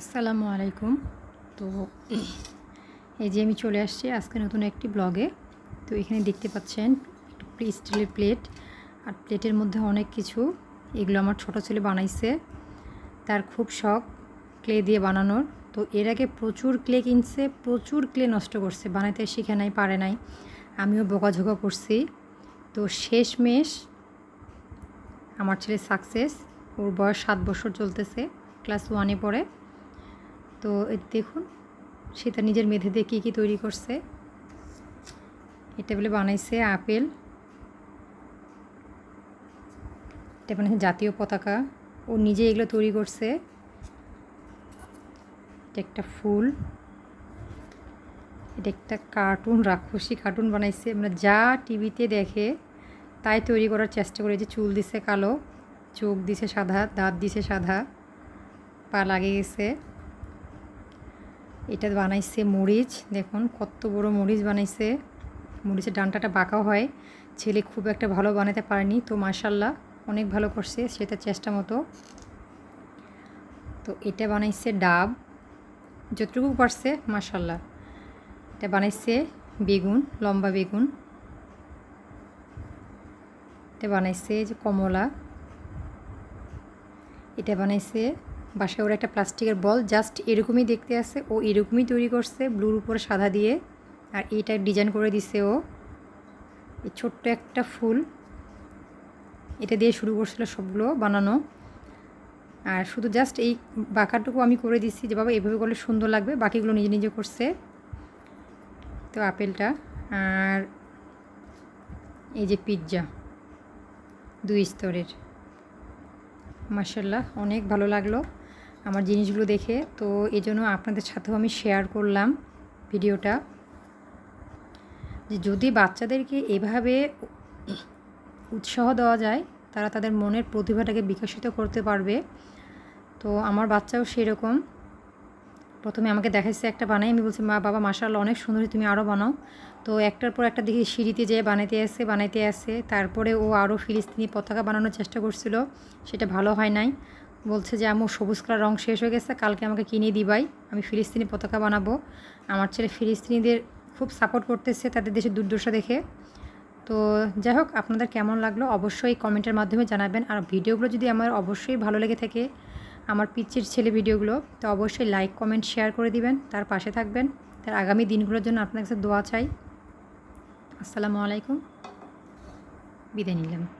আসসালামু আলাইকুম। তো এই যে আমি চলে আসছি আজকে নতুন একটি ব্লগে। তো এখানে দেখতে পাচ্ছেন স্টিলের প্লেট। আর প্লেটের মধ্যে অনেক কিছু। এগুলো আমার ছোট ছেলে বানাইছে। তার খুব শখ ক্লে দিয়ে বানানোর। তো এর আগে প্রচুর ক্লে কিনছে, প্রচুর ক্লে নষ্ট করছে। বানাইতে শিখে নাই, পারে নাই। আমিও বকাঝোকা করছি। তো শেষ শেষমেশ আমার ছেলে সাকসেস। ওর বয়স সাত বছর চলতেছে, ক্লাস ওয়ানে পড়ে। তো দেখুন সে তার নিজের মেধে দিয়ে কী কী তৈরি করছে। এটা বলে বানাইছে আপেল। এটা বানাইছে জাতীয় পতাকা। ও নিজে এগুলো তৈরি করছে। এটা একটা ফুল। এটা একটা কার্টুন, রাক্ষসী কার্টুন বানাইছে। মানে যা টিভিতে দেখে তাই তৈরি করার চেষ্টা করে। যে চুল দিছে কালো, চোখ দিছে সাদা, দাঁত দিছে সাদা, পা লাগে গেছে। এটা বানাইছে মরিচ। দেখুন, কত বড় মরিচ বানাইছে। মরিচের ডানটাটা বাঁকা হয়। ছেলে খুব একটা ভালো বানাতে পারেনি, তো মার্শাল্লাহ অনেক ভালো করছে সেটা চেষ্টা মতো। তো এটা বানাইছে ডাব। যতটুকু পারছে মার্শাল্লাহ এটা বানাইছে বেগুন, লম্বা বেগুন। এটা বানাইছে যে কমলা। এটা বানাইছে বাসায় ওরা একটা প্লাস্টিকের বল, জাস্ট এরকমই দেখতে আছে। ও এরকমই তৈরি করছে ব্লুর উপরে সাদা দিয়ে। আর এইটা ডিজাইন করে দিছে ও। এই ছোট্ট একটা ফুল। এটা দিয়ে শুরু করছিল সবগুলো বানানো। আর শুধু জাস্ট এই বাঁকাটুকু আমি করে দিচ্ছি যে, বাবা, এভাবে করলে সুন্দর লাগবে। বাকিগুলো নিজে নিজে করছে। তো আপেলটা। আর এই যে পিৎজা। দুই স্তরের। মার্শাল্লাহ অনেক ভালো লাগল। আমার জিনিসগুলো দেখে। তো এই জন্য আপনাদের সাথেও আমি শেয়ার করলাম ভিডিওটা। যে যদি বাচ্চাদেরকে এভাবে উৎসাহ দেওয়া যায়, তারা তাদের মনের প্রতিভাটাকে বিকশিত করতে পারবে। তো আমার বাচ্চাও সেরকম। প্রথমে আমাকে দেখাচ্ছে একটা বানাই। আমি বলছি, মা, বাবা মাসাল্লাহ অনেক সুন্দর তুমি আরও বানাও। তো একটার পর একটা দেখি সিঁড়িতে যেয়ে বানাইতে আসে বানাইতে আসে। তারপরে ও আরও ফিলিস্তিনি পতাকা বানানোর চেষ্টা করছিল। সেটা ভালো হয় নাই। বলছে যে আমার সবুজ কালার রং শেষ হয়ে গেছে, কালকে আমাকে কিনে দিবাই আমি ফিলিস্তিনি পতাকা বানাবো। আমার ছেলে ফিলিস্তিনিদের খুব সাপোর্ট করতেছে তাদের দেশের দুর্দশা দেখে। তো যাই হোক, আপনাদের কেমন লাগল অবশ্যই কমেন্টের মাধ্যমে জানাবেন। আর ভিডিওগুলো যদি আমার অবশ্যই ভালো লেগে থাকে, আমার পিচ্চির ছেলে ভিডিওগুলো, তো অবশ্যই লাইক কমেন্ট শেয়ার করে দিবেন। তার পাশে থাকবেন। তার আগামী দিনগুলোর জন্য আপনার কাছে দোয়া চাই। আসসালামু আলাইকুম। বিদায় নিলাম।